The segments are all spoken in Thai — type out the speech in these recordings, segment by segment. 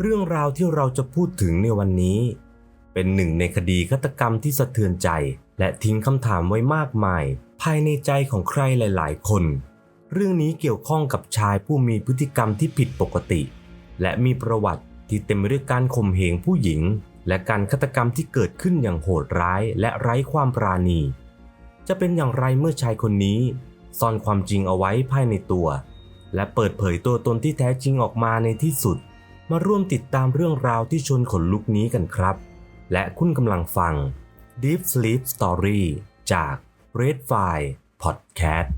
เรื่องราวที่เราจะพูดถึงในวันนี้ เป็นหนึ่งในคดีฆาตกรรมที่สะเทือนใจ และทิ้งคำถามไว้มากมาย ภายในใจของใครหลาย ๆ คน เรื่องนี้เกี่ยวข้องกับชายผู้มีพฤติกรรมที่ผิดปกติ และมีประวัติที่เต็มไปด้วยการข่มเหงผู้หญิง และการฆาตกรรมที่เกิดขึ้นอย่างโหดร้ายและไร้ความปราณี จะเป็นอย่างไรเมื่อชายคนนี้ซ่อนความจริงเอาไว้ภายในตัว และเปิดเผยตัวตนที่แท้จริงออกมาในที่สุด มาร่วมติดตามเรื่องราวที่ชวนขนลุกนี้กันครับ และคุณกำลังฟัง Deep Sleep Story จาก Red File Podcast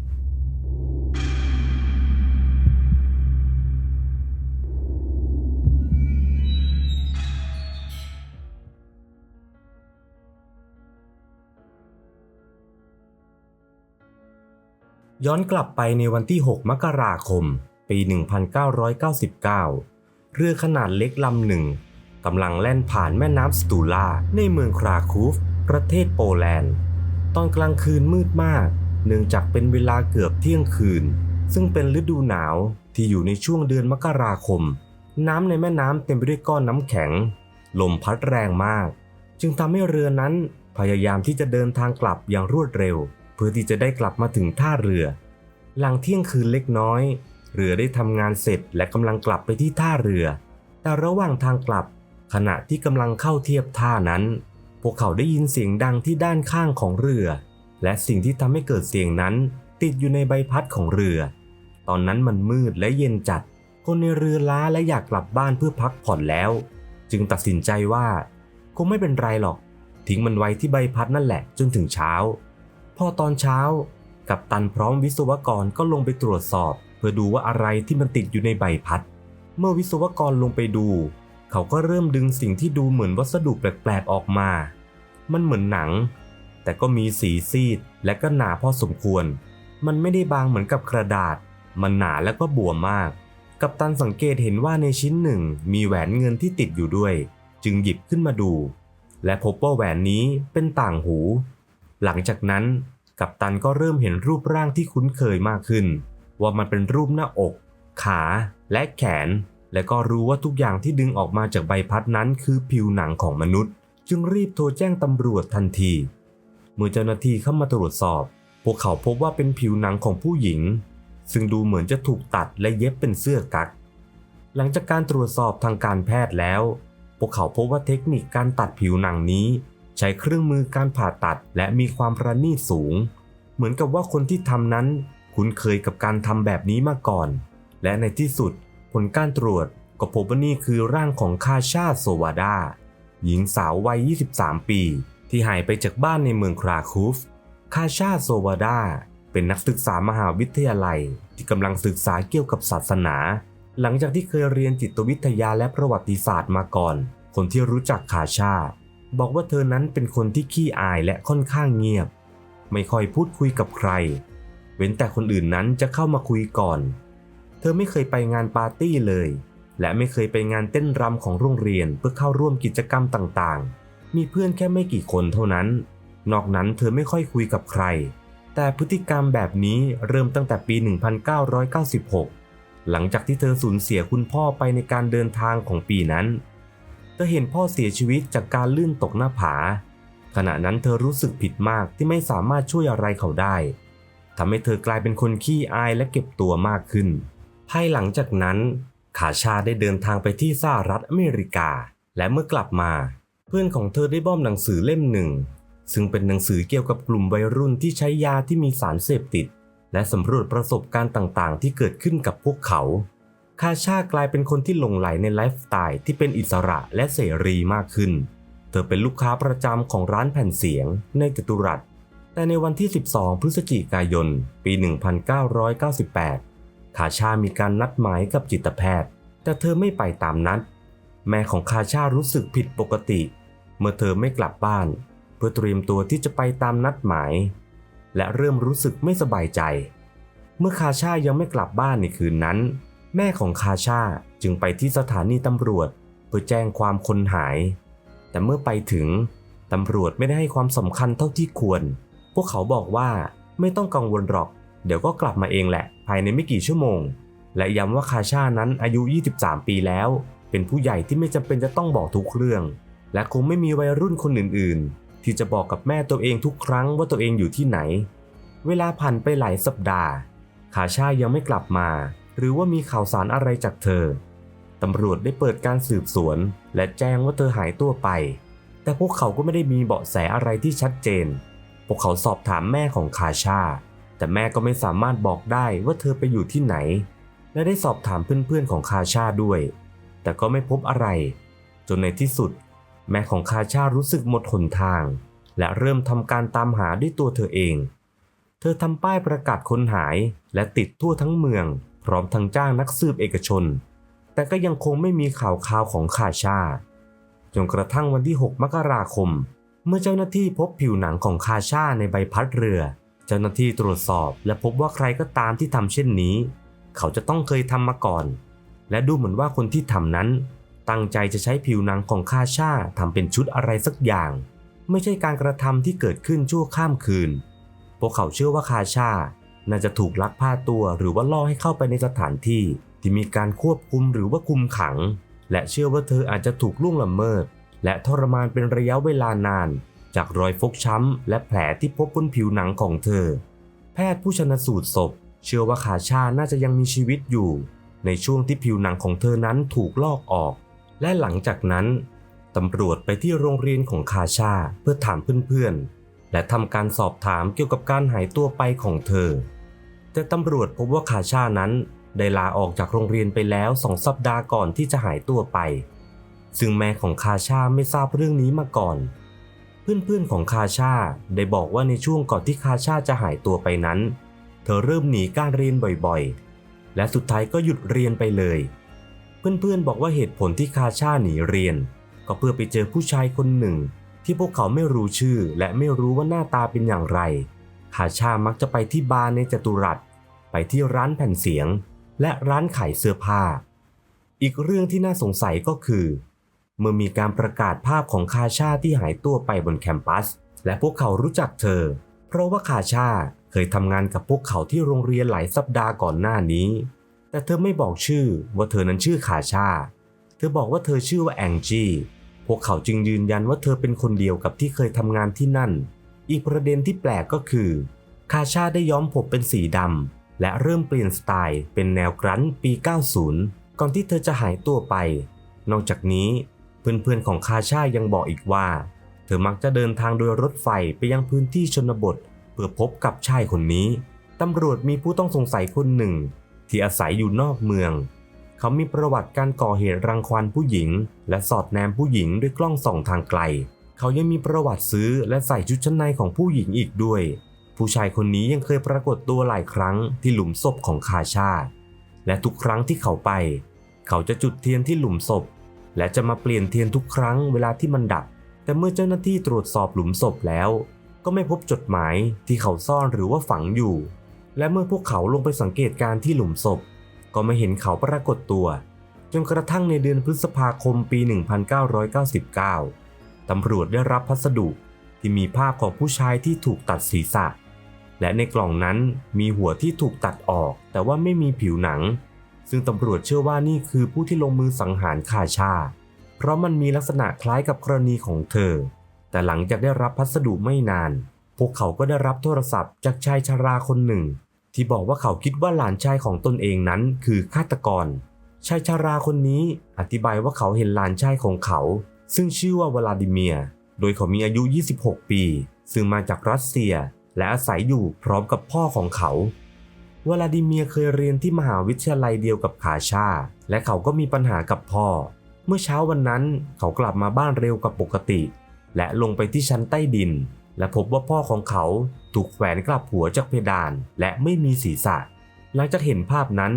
ย้อนกลับไปในวันที่ 6 มกราคม ปี 1999 เรือขนาดเล็กลำหนึ่งกำลังแล่นผ่านแม่น้ำสตูลาในเมืองคราคูฟ ประเทศโปแลนด์ ตอนกลางคืนมืดมาก เนื่องจากเป็นเวลาเกือบเที่ยงคืน ซึ่งเป็นฤดูหนาวที่อยู่ในช่วงเดือนมกราคม น้ำในแม่น้ำเต็มไปด้วยก้อนน้ำแข็ง ลมพัดแรงมาก จึงทำให้เรือนั้นพยายามที่จะเดินทางกลับอย่างรวดเร็ว เพื่อที่จะได้กลับมาถึงท่าเรือ หลังเที่ยงคืนเล็กน้อย เรือได้ทำงานเสร็จและกำลังกลับไปที่ท่าเรือ แต่ระหว่างทางกลับ ขณะที่กำลังเข้าเทียบท่านั้น พวกเขาได้ยินเสียงดังที่ด้านข้างของเรือ และสิ่งที่ทำให้เกิดเสียงนั้น ติดอยู่ในใบพัดของเรือ ตอนนั้นมันมืดและเย็นจัด คนในเรือล้าและอยากกลับบ้านเพื่อพักผ่อนแล้ว จึงตัดสินใจว่า คงไม่เป็นไรหรอก ทิ้งมันไว้ที่ใบพัดนั่นแหละจนถึงเช้า พอตอนเช้า กัปตันพร้อมวิศวกรก็ลงไปตรวจสอบ เพื่อดูว่าอะไรที่มันติดอยู่ในใบพัด เมื่อวิศวกรลงไปดู เขาก็เริ่มดึงสิ่งที่ดูเหมือนวัสดุแปลกๆออกมา มันเหมือนหนัง แต่ก็มีสีซีดและก็หนาพอสมควร มันไม่ได้บางเหมือนกับกระดาษ มันหนาและก็บวมมาก กัปตันสังเกตเห็นว่าในชิ้นหนึ่งมีแหวนเงินที่ติดอยู่ด้วย จึงหยิบขึ้นมาดู และพบว่าแหวนนี้เป็นต่างหู หลังจากนั้นกัปตันก็เริ่มเห็นรูปร่างที่คุ้นเคยมากขึ้น ว่ามันเป็นรูปหน้าอก ขาและแขน และก็รู้ว่าทุกอย่างที่ดึงออกมาจากใบพัดนั้นคือผิวหนังของมนุษย์ จึงรีบโทรแจ้งตำรวจทันที เมื่อเจ้าหน้าที่เข้ามาตรวจสอบ พวกเขาพบว่าเป็นผิวหนังของผู้หญิง ซึ่งดูเหมือนจะถูกตัดและเย็บเป็นเสื้อกั๊กหลังจากการตรวจสอบทางการแพทย์แล้ว พวกเขาพบว่าเทคนิคการตัดผิวหนังนี้ ใช้เครื่องมือการผ่าตัดและมีความประณีตสูง เหมือนกับว่าคนที่ทำนั้น คุ้นเคยกับการทำแบบนี้มาก่อน และในที่สุดผลการตรวจก็พบว่านี่คือร่างของคาชาโซวาดา หญิงสาววัย 23 ปี ที่หายไปจากบ้านในเมืองคราคูฟ คาชาโซวาดา เป็นนักศึกษามหาวิทยาลัย ที่กำลังศึกษาเกี่ยวกับศาสนา หลังจากที่เคยเรียนจิตวิทยาและประวัติศาสตร์มาก่อน คนที่รู้จักคาชา บอกว่าเธอนั้นเป็นคนที่ขี้อายและค่อนข้างเงียบ ไม่ค่อยพูดคุยกับใคร เว้นแต่คนอื่นนั้นจะเข้ามาคุยก่อน เธอไม่เคยไปงานปาร์ตี้เลย และไม่เคยไปงานเต้นรำของโรงเรียนเพื่อเข้าร่วมกิจกรรมต่างๆ มีเพื่อนแค่ไม่กี่คนเท่านั้น นอกนั้นเธอไม่ค่อยคุยกับใคร แต่พฤติกรรมแบบนี้เริ่มตั้งแต่ปี 1996 หลังจากที่เธอสูญเสียคุณพ่อไปในการเดินทางของปีนั้น เธอเห็นพ่อเสียชีวิตจากการลื่นตกหน้าผา ขณะนั้นเธอรู้สึกผิดมากที่ไม่สามารถช่วยอะไรเขาได้ ทำให้เธอกลายเป็นคนขี้อายและเก็บตัวมากขึ้น ภายหลังจากนั้นขาชาได้เดินทางไปที่สหรัฐอเมริกา และเมื่อกลับมา เพื่อนของเธอได้บ้อมหนังสือเล่มหนึ่ง ซึ่งเป็นหนังสือเกี่ยวกับกลุ่มวัยรุ่นที่ใช้ยาที่มีสารเสพติด และสำรวจประสบการณ์ต่างๆ ที่เกิดขึ้นกับพวกเขา คาชากลายเป็นคนที่หลงไหลในไลฟ์สไตล์ที่เป็นอิสระและเสรีมากขึ้น เธอเป็นลูกค้าประจำของร้านแผ่นเสียงในจตุรัส แต่ในวันที่ 12 พฤศจิกายน ปี 1998 คาชามีการนัดหมายกับจิตแพทย์ แต่เธอไม่ไปตามนัด แม่ของคาชารู้สึกผิดปกติ เมื่อเธอไม่กลับบ้าน เพื่อเตรียมตัวที่จะไปตามนัดหมาย และเริ่มรู้สึกไม่สบายใจ เมื่อคาชายังไม่กลับบ้านในคืนนั้น แม่ของคาชาจึงไปที่สถานีตำรวจ เพื่อแจ้งความคนหาย แต่เมื่อไปถึงตำรวจไม่ได้ให้ความสำคัญเท่าที่ควร วกเขาบอกว่าไม่ต้องกังวลหรอก เดี๋ยวก็กลับมาเองแหละ ภายในไม่กี่ชั่วโมง และย้ำว่าคาชานั้นอายุ 23 ปีแล้ว เป็นผู้ใหญ่ที่ไม่จำเป็นจะต้องบอกทุกเรื่อง และคงไม่มีวัยรุ่นคนอื่นๆ ที่จะบอกกับแม่ตัวเองทุกครั้งว่าตัวเองอยู่ที่ไหน เวลาผ่านไปหลายสัปดาห์ คาชายังไม่กลับมา หรือว่ามีข่าวสารอะไรจากเธอตำรวจได้เปิดการสืบสวน และแจ้งว่าเธอหายตัวไป แต่พวกเขาก็ไม่ได้มีเบาะแสอะไรที่ชัดเจน พวกเขาสอบถามแม่ของคาชา แต่แม่ก็ไม่สามารถบอกได้ว่าเธอไปอยู่ที่ไหน และได้สอบถามเพื่อนๆของคาชาด้วย แต่ก็ไม่พบอะไร จนในที่สุด แม่ของคาชารู้สึกหมดหนทาง และเริ่มทำการตามหาด้วยตัวเธอเอง เธอทำป้ายประกาศคนหายและติดทั่วทั้งเมือง พร้อมทั้งจ้างนักสืบเอกชน แต่ก็ยังคงไม่มีข่าวข่าวของคาชาจนกระทั่งวันที่ 6 มกราคม เมื่อเจ้าหน้าที่พบผิวหนังของคาชาในใบพัดเรือ เจ้าหน้าที่ตรวจสอบ และพบว่าใครก็ตามที่ทำเช่นนี้ เขาจะต้องเคยทำมาก่อน และดูเหมือนว่าคนที่ทำนั้น ตั้งใจจะใช้ผิวหนังของคาชาทำเป็นชุดอะไรสักอย่าง ไม่ใช่การกระทำที่เกิดขึ้นชั่วข้ามคืน พวกเขาเชื่อว่าคาชาน่าจะถูกลักพาตัวหรือว่าล่อให้เข้าไปในสถานที่ที่มีการควบคุมหรือว่าคุมขัง และเชื่อว่าเธออาจจะถูกล่วงละเมิด และทรมานเป็นระยะเวลานาน จากรอยฟกช้ำ และแผลที่พบบนผิวหนังของเธอ แพทย์ผู้ชนสูตรศพ เชื่อว่าคาชาน่าจะยังมีชีวิตอยู่ ในช่วงที่ผิวหนังของเธอนั้นถูกลอกออก และหลังจากนั้นตำรวจไปที่โรงเรียนของคาชาเพื่อถามเพื่อนๆ และทำการสอบถามเกี่ยวกับการหายตัวไปของเธอ แต่ตำรวจพบว่าคาชานั้นได้ลาออกจากโรงเรียนไปแล้วสองสัปดาห์ก่อนที่จะหายตัวไป ซึ่งแม่ของคาชาไม่ทราบเรื่องนี้มาก่อน เพื่อนๆของคาชาได้บอกว่าในช่วงก่อนที่คาชาจะหายตัวไปนั้น เธอเริ่มหนีการเรียนบ่อยๆ และสุดท้ายก็หยุดเรียนไปเลย เพื่อนๆบอกว่าเหตุผลที่คาชาหนีเรียน ก็เพื่อไปเจอผู้ชายคนหนึ่ง ที่พวกเขาไม่รู้ชื่อ และไม่รู้ว่าหน้าตาเป็นอย่างไรคาชามักจะไปที่บาร์ในจตุรัส ไปที่ร้านแผ่นเสียง และร้านขายเสื้อผ้า อีกเรื่องที่น่าสงสัยก็คือ เมื่อมีการประกาศภาพของคาชาที่หายตัวไปบนแคมปัส และพวกเขารู้จักเธอ เพราะว่าคาชาเคยทำงานกับพวกเขาที่โรงเรียนหลายสัปดาห์ก่อนหน้านี้ แต่เธอไม่บอกชื่อว่าเธอนั้นชื่อคาชา เธอบอกว่าเธอชื่อว่าแองจี้ พวกเขาจึงยืนยันว่าเธอเป็นคนเดียวกับที่เคยทำงานที่นั่น อีกประเด็นที่แปลกก็คือ คาชาได้ย้อมผมเป็นสีดำและเริ่มเปลี่ยนสไตล์เป็นแนวกรันปี 90 ก่อนที่เธอจะหายตัวไป นอกจากนี้ เพื่อนๆของคาชายังบอกอีกว่า เธอมักจะเดินทางโดยรถไฟไปยังพื้นที่ชนบท เพื่อพบกับชายคนนี้ ตำรวจมีผู้ต้องสงสัยคนหนึ่ง ที่อาศัยอยู่นอกเมือง เขามีประวัติการก่อเหตุรังควานผู้หญิง และสอดแนมผู้หญิงด้วยกล้องส่องทางไกล เขายังมีประวัติซื้อและใส่ชุดชั้นในของผู้หญิงอีกด้วย ผู้ชายคนนี้ยังเคยปรากฏตัวหลายครั้งที่หลุมศพของคาชาและทุกครั้งที่เขาไป เขาจะจุดเทียนที่หลุมศพ และจะมาเปลี่ยนเทียนทุกครั้งเวลาที่มันดับ แต่เมื่อเจ้าหน้าที่ตรวจสอบหลุมศพแล้ว ก็ไม่พบจดหมายที่เขาซ่อนหรือว่าฝังอยู่ และเมื่อพวกเขาลงไปสังเกตการณ์ที่หลุมศพ ก็ไม่เห็นเขาปรากฏตัว จนกระทั่งในเดือนพฤษภาคมปี 1999 ตำรวจได้รับพัสดุที่มีภาพของผู้ชายที่ถูกตัดศีรษะ และในกล่องนั้นมีหัวที่ถูกตัดออก แต่ว่าไม่มีผิวหนัง ซึ่งตำรวจเชื่อว่านี่คือผู้ที่ลงมือสังหารคาชา เพราะมันมีลักษณะคล้ายกับกรณีของเธอ แต่หลังจากได้รับพัสดุไม่นาน พวกเขาก็ได้รับโทรศัพท์จากชายชราคนหนึ่ง ที่บอกว่าเขาคิดว่าหลานชายของตนเองนั้นคือฆาตกร ชายชาราคนนี้อธิบายว่าเขาเห็นหลานชายของเขา ซึ่งชื่อว่าวลาดิเมีย โดยเขามีอายุ 26 ปี ซึ่งมาจากรัสเซีย และอาศัยอยู่พร้อมกับพ่อของเขา วลาดิเมียเคยเรียนที่มหาวิทยาลัยเดียวกับคาชา และเขาก็มีปัญหากับพ่อ เมื่อเช้าวันนั้นเขากลับมาบ้านเร็วกว่าปกติ และลงไปที่ชั้นใต้ดิน และพบว่าพ่อของเขาถูกแขวนกลับหัวจากเพดาน และไม่มีศีรษะ หลังจากเห็นภาพนั้น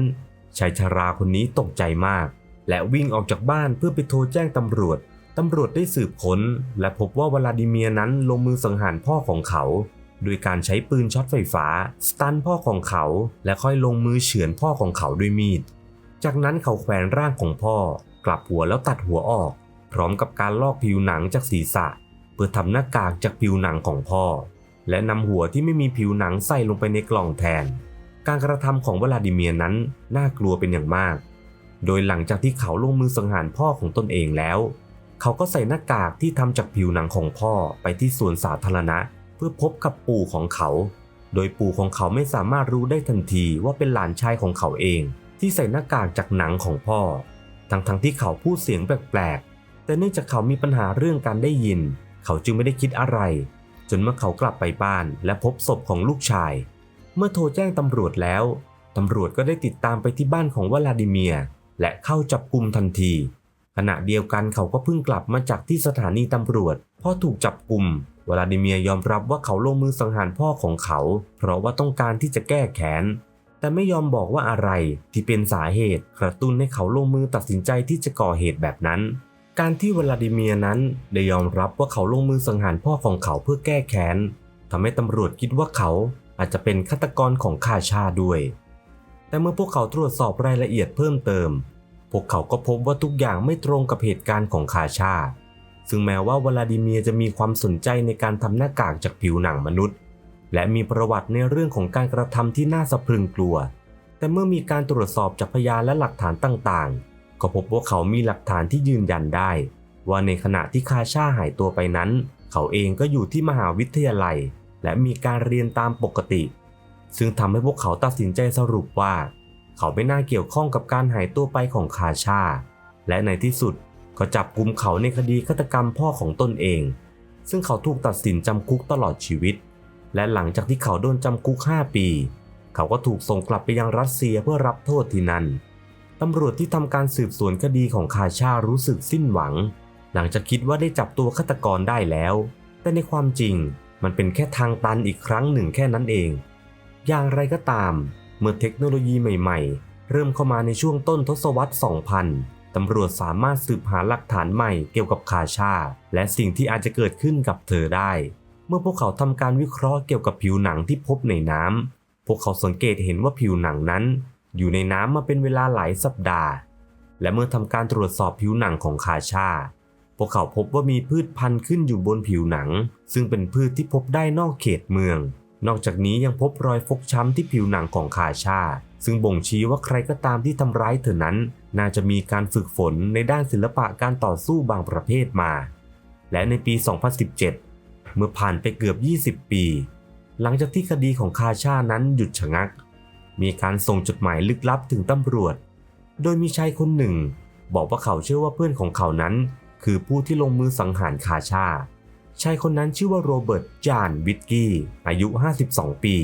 ชายชราคนนี้ตกใจมาก และวิ่งออกจากบ้านเพื่อไปโทรแจ้งตำรวจ ตำรวจได้สืบค้น และพบว่าวลาดิเมียนั้นลงมือสังหารพ่อของเขา โดยการใช้ปืนช็อตไฟฟ้า สตันพ่อของเขา และค่อยลงมือเฉือนพ่อของเขาด้วยมีด จากนั้นเขาแขวนร่างของพ่อ กลับหัวแล้วตัดหัวออก พร้อมกับการลอกผิวหนังจากศีรษะ เพื่อทำหน้ากากจากผิวหนังของพ่อ และนำหัวที่ไม่มีผิวหนังใส่ลงไปในกล่องแทน การกระทำของวลาดิเมียร์นั้นน่ากลัวเป็นอย่างมาก โดยหลังจากที่เขาลงมือสังหารพ่อของตนเองแล้ว เขาก็ใส่หน้ากากที่ทำจากผิวหนังของพ่อไปที่สวนสาธารณะ พื่อพบกับปู่ของเขา โดยปู่ของเขาไม่สามารถรู้ได้ทันทีว่าเป็นหลานชายของเขาเอง ที่ใส่หน้ากากจากหนังของพ่อ ทั้งๆทที่เขาพูดเสียงแปลกๆ แต่เนื่องจากเขามีปัญหาเรื่องการได้ยิน เขาจึงไม่ได้คิดอะไร จนเมื่อเขากลับไปบ้านและพบศพของลูกชาย เมื่อโทรแจ้งตำรวจแล้ว ตำรวจก็ได้ติดตามไปที่บ้านของวลาดิเมียร์และเข้าจับกลุ่มทันที ขณะเดียวกันเขาก็เพิ่งกลับมาจากที่สถานีตำรวจพอถูกจับกลุ่ม วลาดิเมียยอมรับว่าเขาลงมือสังหารพ่อของเขา เพราะว่าต้องการที่จะแก้แค้น แต่ไม่ยอมบอกว่าอะไรที่เป็นสาเหตุกระตุ้นให้เขาลงมือตัดสินใจที่จะก่อเหตุแบบนั้น การที่วลาดิเมียนั้นได้ยอมรับว่าเขาลงมือสังหารพ่อของเขาเพื่อแก้แค้นทำให้ตำรวจคิดว่าเขาอาจจะเป็นฆาตกรของข้าชาด้วย แต่เมื่อพวกเขาตรวจสอบรายละเอียดเพิ่มเติม พวกเขาก็พบว่าทุกอย่างไม่ตรงกับเหตุการณ์ของคาชา ซึ่งแม้ว่าวลาดิเมียร์จะมีความสนใจในการทำหน้ากากจากผิวหนังมนุษย์ และมีประวัติในเรื่องของการกระทำที่น่าสะพรึงกลัว แต่เมื่อมีการตรวจสอบจากพยานและหลักฐานต่างๆ ก็พบว่าเขามีหลักฐานที่ยืนยันได้ ว่าในขณะที่คาชาหายตัวไปนั้น เขาเองก็อยู่ที่มหาวิทยาลัย และมีการเรียนตามปกติ ซึ่งทำให้พวกเขาตัดสินใจสรุปว่า เขาไม่น่าเกี่ยวข้องกับการหายตัวไปของคาชาและในที่สุด ก็จับกุมเขาในคดีฆาตกรรมพ่อของตนเอง ซึ่งเขาถูกตัดสินจำคุกตลอดชีวิต และหลังจากที่เขาโดนจำคุก 5 ปี เขาก็ถูกส่งกลับไปยังรัสเซียเพื่อรับโทษที่นั่นตำรวจที่ทำการสืบสวนคดีของคาชารู้สึกสิ้นหวัง หลังจากคิดว่าได้จับตัวฆาตกรได้แล้ว แต่ในความจริงมันเป็นแค่ทางตันอีกครั้งหนึ่งแค่นั้นเอง อย่างไรก็ตาม เมื่อเทคโนโลยีใหม่ ๆ เริ่มเข้ามาในช่วงต้นทศวรรษ 2000 ตำรวจสามารถสืบหาหลักฐานใหม่เกี่ยวกับคาชา และสิ่งที่อาจจะเกิดขึ้นกับเธอได้ เมื่อพวกเขาทำการวิเคราะห์เกี่ยวกับผิวหนังที่พบในน้ำพวกเขาสังเกตเห็นว่าผิวหนังนั้น อยู่ในน้ำมาเป็นเวลาหลายสัปดาห์ และเมื่อทำการตรวจสอบผิวหนังของคาชา พวกเขาพบว่ามีพืชพันธุ์ขึ้นอยู่บนผิวหนัง ซึ่งเป็นพืชที่พบได้นอกเขตเมือง นอกจากนี้ยังพบรอยฟกช้ำที่ผิวหนังของคาชา ซึ่งบ่งชี้ว่าใครก็ตามที่ทำร้ายเธอนั้น น่าจะมีการฝึกฝนในด้านศิลปะการต่อสู้บางประเภทมา และในปี 2017 เมื่อผ่านไปเกือบ 20 ปี หลังจากที่คดีของคาชานั้นหยุดชะงัก มีการส่งจดหมายลึกลับถึงตำรวจ โดยมีชายคนหนึ่ง บอกว่าเขาเชื่อว่าเพื่อนของเขานั้น คือผู้ที่ลงมือสังหารคาชา ชายคนนั้นชื่อว่าโรเบิร์ต จานวิตกี้ อายุ 52 ปี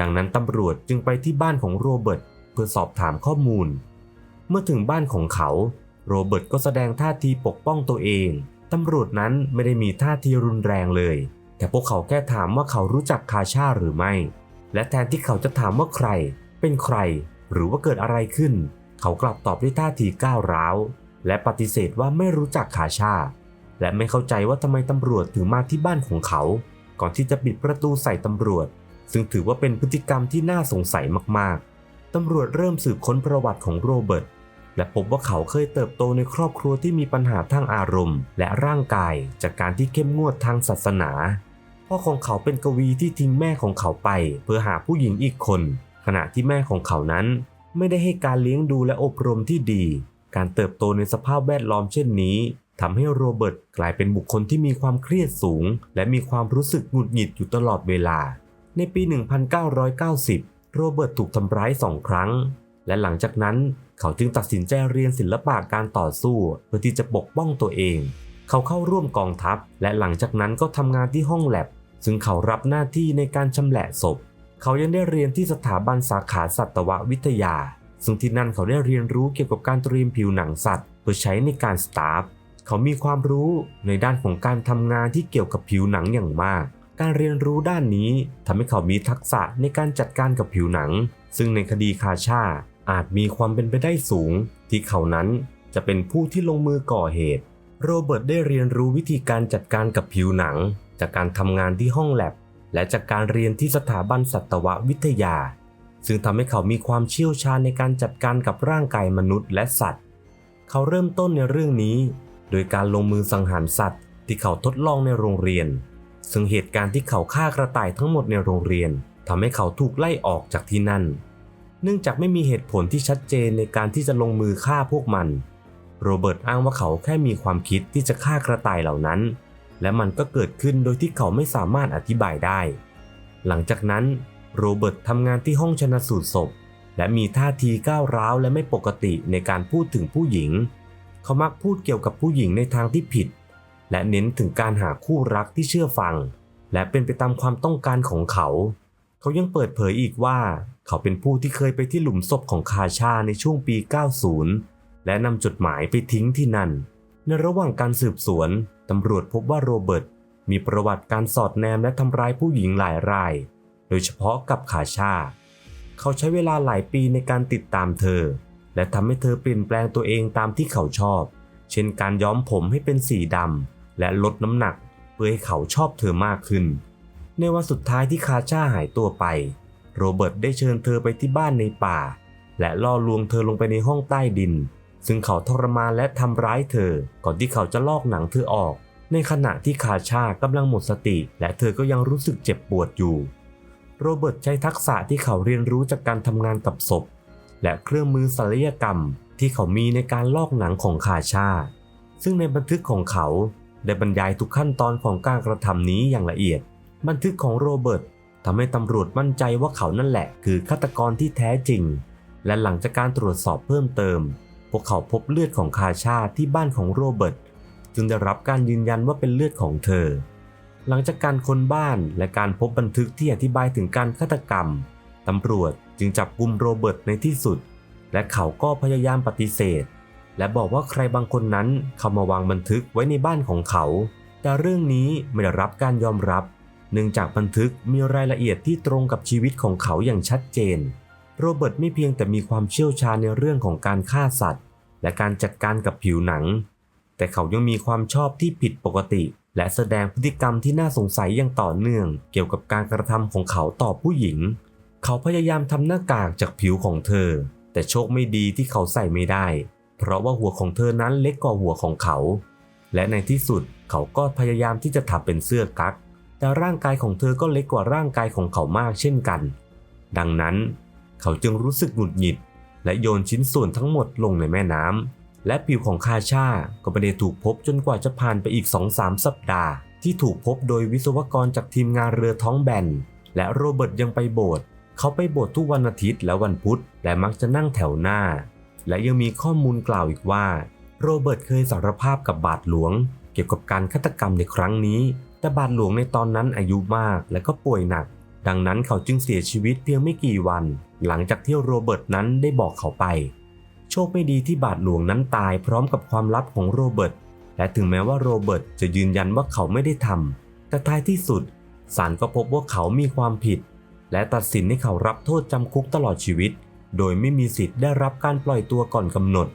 ดังนั้นตำรวจจึงไปที่บ้านของโรเบิร์ตเพื่อสอบถามข้อมูล เมื่อถึงบ้านของเขา โรเบิร์ตก็แสดงท่าทีปกป้องตัวเอง ตำรวจนั้นไม่ได้มีท่าทีรุนแรงเลย แต่พวกเขาแค่ถามว่าเขารู้จักคาชาหรือไม่ และแทนที่เขาจะถามว่าใคร เป็นใคร หรือว่าเกิดอะไรขึ้น เขากลับตอบด้วยท่าทีก้าวร้าว และปฏิเสธว่าไม่รู้จักคาชา และไม่เข้าใจว่าทำไมตำรวจถึงมาที่บ้านของเขา ก่อนที่จะปิดประตูใส่ตำรวจ ซึ่งถือว่าเป็นพฤติกรรมที่น่าสงสัยมากๆตำรวจเริ่มสืบค้นประวัติของโรเบิร์ต และพบว่าเขาเคยเติบโตในครอบครัวที่มีปัญหาทางอารมณ์ และร่างกายจากการที่เข้มงวดทางศาสนา พ่อของเขาเป็นกวีที่ทิ้งแม่ของเขาไป เพื่อหาผู้หญิงอีกคน ขณะที่แม่ของเขานั้น ไม่ได้ให้การเลี้ยงดูและอบรมที่ดี การเติบโตในสภาพแวดล้อมเช่นนี้ทำให้โรเบิร์ตกลายเป็นบุคคลที่มีความเครียดสูง และมีความรู้สึกหงุดหงิดอยู่ตลอดเวลา ในปี 1990 โรเบิร์ตถูกทำร้ายสองครั้ง และหลังจากนั้นเขาจึงตัดสินใจเรียนศิลปะการต่อสู้เพื่อที่จะปกป้องตัวเอง เขาเข้าร่วมกองทัพ และหลังจากนั้นก็ทำงานที่ห้องแลบ ซึ่งเขารับหน้าที่ในการชำแหละศพ เขายังได้เรียนที่สถาบันสาขาสัตววิทยา ซึ่งที่นั่นเขาได้เรียนรู้เกี่ยวกับการเตรียมผิวหนังสัตว์ เพื่อใช้ในการสตาฟ เขามีความรู้ในด้านของการทำงานที่เกี่ยวกับผิวหนังอย่างมาก การเรียนรู้ด้านนี้ทำให้เขามีทักษะในการจัดการกับผิวหนัง ซึ่งในคดีคาชาอาจมีความเป็นไปได้สูง ที่เขานั้นจะเป็นผู้ที่ลงมือก่อเหตุ โรเบิร์ตได้เรียนรู้วิธีการจัดการกับผิวหนัง จากการทำงานที่ห้องแลบ และจากการเรียนที่สถาบันสัตววิทยา ซึ่งทำให้เขามีความเชี่ยวชาญในการจัดการกับร่างกายมนุษย์และสัตว์ เขาเริ่มต้นในเรื่องนี้ โดยการลงมือสังหารสัตว์ ที่เขาทดลองในโรงเรียน ซึ่งเหตุการณ์ที่เขาฆ่ากระต่ายทั้งหมดในโรงเรียนทำให้เขาถูกไล่ออกจากที่นั่น เนื่องจากไม่มีเหตุผลที่ชัดเจนในการที่จะลงมือฆ่าพวกมัน โรเบิร์ตอ้างว่าเขาแค่มีความคิดที่จะฆ่ากระต่ายเหล่านั้น และมันก็เกิดขึ้นโดยที่เขาไม่สามารถอธิบายได้ หลังจากนั้นโรเบิร์ตทำงานที่ห้องชนะสูตรศพ และมีท่าทีก้าวร้าวและไม่ปกติในการพูดถึงผู้หญิง เขามักพูดเกี่ยวกับผู้หญิงในทางที่ผิด และเน้นถึงการหาคู่รักที่เชื่อฟัง และเป็นไปตามความต้องการของเขา เขายังเปิดเผยอีกว่า เขาเป็นผู้ที่เคยไปที่หลุมศพของคาชาในช่วงปี 90 และนำจดหมายไปทิ้งที่นั่น ในระหว่างการสืบสวนตำรวจพบว่าโรเบิร์ตมีประวัติการสอดแนมและทำร้ายผู้หญิงหลายราย โดยเฉพาะกับคาชา เขาใช้เวลาหลายปีในการติดตามเธอ และทำให้เธอเปลี่ยนแปลงตัวเองตามที่เขาชอบ เช่นการย้อมผมให้เป็นสีดำ และลดน้ำหนักเพื่อให้เขาชอบเธอมากขึ้น ในวันสุดท้ายที่คาชาหายตัวไป โรเบิร์ตได้เชิญเธอไปที่บ้านในป่า และล่อลวงเธอลงไปในห้องใต้ดิน ซึ่งเขาทรมานและทำร้ายเธอ ก่อนที่เขาจะลอกหนังเธอออก ในขณะที่คาชากำลังหมดสติ และเธอก็ยังรู้สึกเจ็บปวดอยู่ โรเบิร์ตใช้ทักษะที่เขาเรียนรู้จากการทำงานกับศพ และเครื่องมือศัลยกรรมที่เขามีในการลอกหนังของคาชา ซึ่งในบันทึกของเขา ได้บรรยายทุกขั้นตอนของการกระทำนี้อย่างละเอียด บันทึกของโรเบิร์ตทำให้ตำรวจมั่นใจว่าเขานั่นแหละคือฆาตกรที่แท้จริง และหลังจากการตรวจสอบเพิ่มเติม พวกเขาพบเลือดของคาชาที่บ้านของโรเบิร์ตจึงได้รับการยืนยันว่าเป็นเลือดของเธอ หลังจากการค้นบ้านและการพบบันทึกที่อธิบายถึงการฆาตกรรม ตำรวจจึงจับกุมโรเบิร์ตในที่สุด และเขาก็พยายามปฏิเสธ และบอกว่าใครบางคนนั้นเข้ามาวางบันทึกไว้ในบ้านของเขา แต่เรื่องนี้ไม่ได้รับการยอมรับ เนื่องจากบันทึกมีรายละเอียดที่ตรงกับชีวิตของเขาอย่างชัดเจน โรเบิร์ตไม่เพียงแต่มีความเชี่ยวชาญในเรื่องของการฆ่าสัตว์ และการจัดการกับผิวหนัง แต่เขายังมีความชอบที่ผิดปกติ และแสดงพฤติกรรมที่น่าสงสัยอย่างต่อเนื่อง เกี่ยวกับการกระทำของเขาต่อผู้หญิง เขาพยายามทำหน้ากากจากผิวของเธอ แต่โชคไม่ดีที่เขาใส่ไม่ได้ เพราะว่าหัวของเธอนั้นเล็กกว่าหัวของเขา และในที่สุดเขาก็พยายามที่จะทำเป็นเสื้อกั๊กแต่ร่างกายของเธอก็เล็กกว่าร่างกายของเขามากเช่นกัน ดังนั้น เขาจึงรู้สึกหงุดหงิด และโยนชิ้นส่วนทั้งหมดลงในแม่น้ำและผิวของคาชาก็ไม่ได้ถูกพบจนกว่าจะผ่านไปอีก2-3สัปดาห์ ที่ถูกพบโดยวิศวกรจากทีมงานเรือท้องแบนและโรเบิร์ตยังไปโบสถ์เขาไปโบสถ์ทุกวันอาทิตย์และวันพุธ และมักจะนั่งแถวหน้า และยังมีข้อมูลกล่าวอีกว่า โรเบิร์ตเคยสารภาพกับบาทหลวง เกี่ยวกับการฆาตกรรมในครั้งนี้ แต่บาทหลวงในตอนนั้นอายุมากและก็ป่วยหนัก ดังนั้นเขาจึงเสียชีวิตเพียงไม่กี่วัน หลังจากที่โรเบิร์ตนั้นได้บอกเขาไป โชคไม่ดีที่บาทหลวงนั้นตายพร้อมกับความลับของโรเบิร์ตและถึงแม้ว่าโรเบิร์ตจะยืนยันว่าเขาไม่ได้ทำแต่ท้ายที่สุดศาลก็พบว่าเขามีความผิด และตัดสินให้เขารับโทษจำคุกตลอดชีวิต โดยไม่มีสิทธิ์ได้รับการปล่อยตัวก่อนกำหนด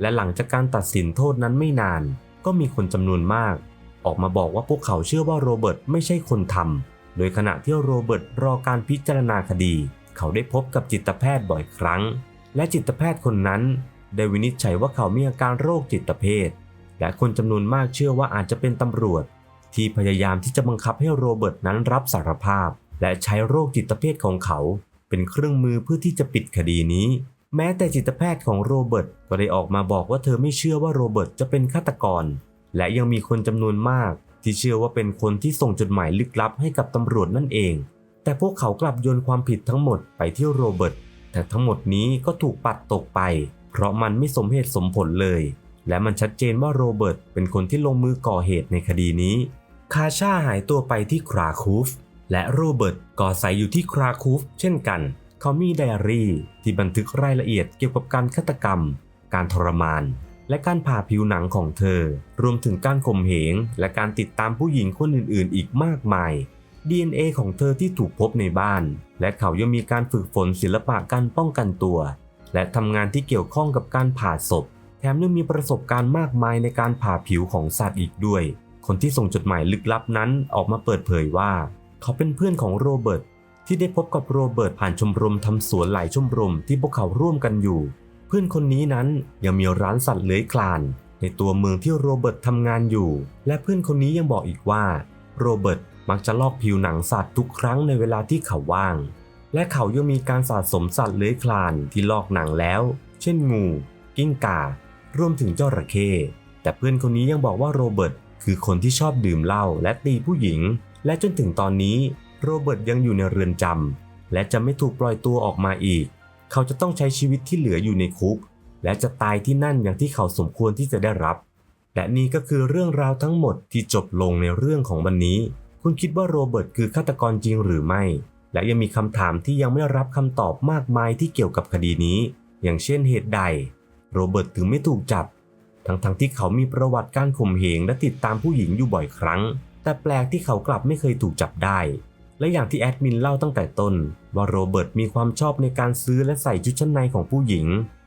และหลังจากการตัดสินโทษนั้นไม่นาน ก็มีคนจำนวนมาก ออกมาบอกว่าพวกเขาเชื่อว่าโรเบิร์ตไม่ใช่คนทำโดยขณะที่โรเบิร์ตรอการพิจารณาคดี เขาได้พบกับจิตแพทย์บ่อยครั้ง และจิตแพทย์คนนั้น ได้วินิจฉัยว่าเขามีอาการโรคจิตเภท และคนจำนวนมากเชื่อว่าอาจจะเป็นตำรวจ ที่พยายามที่จะบังคับให้โรเบิร์ตนั้นรับสารภาพ และใช้โรคจิตเภทของเขา เป็นเครื่องมือเพื่อที่จะปิดคดีนี้ แม้แต่จิตแพทย์ของโรเบิร์ตก็ได้ออกมาบอกว่าเธอไม่เชื่อว่าโรเบิร์ตจะเป็นฆาตกร และยังมีคนจำนวนมาก ที่เชื่อว่าเป็นคนที่ส่งจดหมายลึกลับให้กับตำรวจนั่นเอง แต่พวกเขากลับโยนความผิดทั้งหมดไปที่โรเบิร์ตแต่ทั้งหมดนี้ก็ถูกปัดตกไป เพราะมันไม่สมเหตุสมผลเลย และมันชัดเจนว่าโรเบิร์ตเป็นคนที่ลงมือก่อเหตุในคดีนี้ คาชาหายตัวไปที่คราคูฟ และโรเบิร์ตก็อาศัยอยู่ที่คราคูฟเช่นกัน เขามีไดอารี่ที่บันทึกรายละเอียดเกี่ยวกับการฆาตกรรม การทรมาน และการผ่าผิวหนังของเธอ รวมถึงการข่มเหง และการติดตามผู้หญิงคนอื่นๆ อีกมากมาย DNA ของเธอที่ถูกพบในบ้าน และเขายังมีการฝึกฝนศิลปะการป้องกันตัว และทำงานที่เกี่ยวข้องกับการผ่าศพ แถมยังมีประสบการณ์มากมายในการผ่าผิวของสัตว์อีกด้วย คนที่ส่งจดหมายลึกลับนั้นออกมาเปิดเผยว่า เขาเป็นเพื่อนของโรเบิร์ตที่ได้พบกับโรเบิร์ตผ่านชมรมทำสวนหลายชมรมที่พวกเขาร่วมกันอยู่ เพื่อนคนนี้นั้นยังมีร้านสัตว์เลื้อยคลาน ในตัวเมืองที่โรเบิร์ตทำงานอยู่ และเพื่อนคนนี้ยังบอกอีกว่า โรเบิร์ตมักจะลอกผิวหนังสัตว์ทุกครั้งในเวลาที่เขาว่าง และเขายังมีการสะสมสัตว์เลื้อยคลานที่ลอกหนังแล้ว เช่นงู กิ้งก่ารวมถึงจระเข้แต่เพื่อนคนนี้ยังบอกว่าโรเบิร์ตคือคนที่ชอบดื่มเหล้าและตีผู้หญิง และจนถึงตอนนี้โรเบิร์ตยังอยู่ในเรือนจำและจะไม่ถูกปล่อยตัวออกมาอีก เขาจะต้องใช้ชีวิตที่เหลืออยู่ในคุก และจะตายที่นั่นอย่างที่เขาสมควรที่จะได้รับ และนี่ก็คือเรื่องราวทั้งหมดที่จบลงในเรื่องของวันนี้ คุณคิดว่าโรเบิร์ตคือฆาตกรจริงหรือไม่ และยังมีคำถามที่ยังไม่รับคำตอบมากมายที่เกี่ยวกับคดีนี้ อย่างเช่นเหตุใด โรเบิร์ตถึงไม่ถูกจับ ทั้งๆทที่เขามีประวัติการข่มเหงและติดตามผู้หญิงอยู่บ่อยครั้ง แต่แปลกที่เขากลับไม่เคยถูกจับได้ และอย่างที่แอดมินเล่าตั้งแต่ต้น ว่าโรเบิร์ตมีความชอบในการซื้อและใส่ชุดชั้นในของผู้หญิง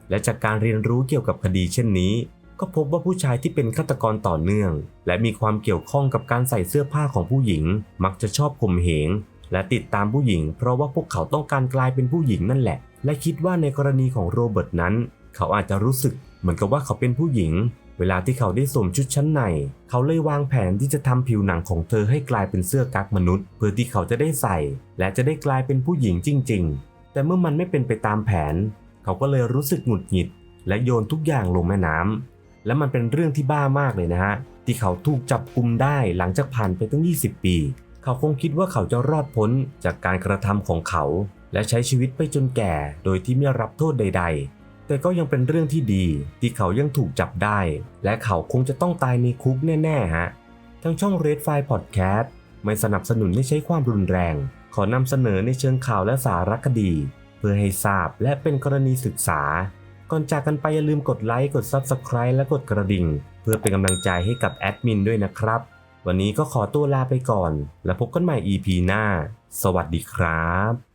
และจากการเรียนรู้เกี่ยวกับคดีเช่นนี้ ก็พบว่าผู้ชายที่เป็นฆาตกรต่อเนื่อง และมีความเกี่ยวข้องกับการใส่เสื้อผ้าของผู้หญิง มักจะชอบข่มเหงและติดตามผู้หญิง เพราะว่าพวกเขาต้องการกลายเป็นผู้หญิงนั่นแหละ และคิดว่าในกรณีของโรเบิร์ตนั้น เขาอาจจะรู้สึกเหมือนกับว่าเขาเป็นผู้หญิง เวลาที่เขาได้สวมชุดชั้นใน เขาเลยวางแผนที่จะทำผิวหนังของเธอให้กลายเป็นเสื้อกั๊กมนุษย์ เพื่อที่เขาจะได้ใส่ และจะได้กลายเป็นผู้หญิงจริง ๆ แต่เมื่อมันไม่เป็นไปตามแผน เขาก็เลยรู้สึกหงุดหงิด และโยนทุกอย่างลงแม่น้ำและมันเป็นเรื่องที่บ้ามากเลยนะฮะที่เขาถูกจับกุมได้หลังจากผ่านไปตั้ง 20 ปี เขาคงคิดว่าเขาจะรอดพ้นจากการกระทำของเขา และใช้ชีวิตไปจนแก่ โดยที่ไม่รับโทษใด ๆ แต่ก็ยังเป็นเรื่องที่ดี ที่เขายังถูกจับได้ และเขาคงจะต้องตายในคุกแน่ๆฮะทั้งช่อง Red File Podcast ไม่สนับสนุนให้ใช้ความรุนแรง ขอนำเสนอในเชิงข่าวและสารคดี เพื่อให้ทราบและเป็นกรณีศึกษา ก่อนจากกันไปอย่าลืมกดไลค์กด Subscribe และกดกระดิ่ง เพื่อเป็นกำลังใจให้กับแอดมินด้วยนะครับ วันนี้ก็ขอตัวลาไปก่อน แล้วพบกันใหม่ EP หน้า สวัสดีครับ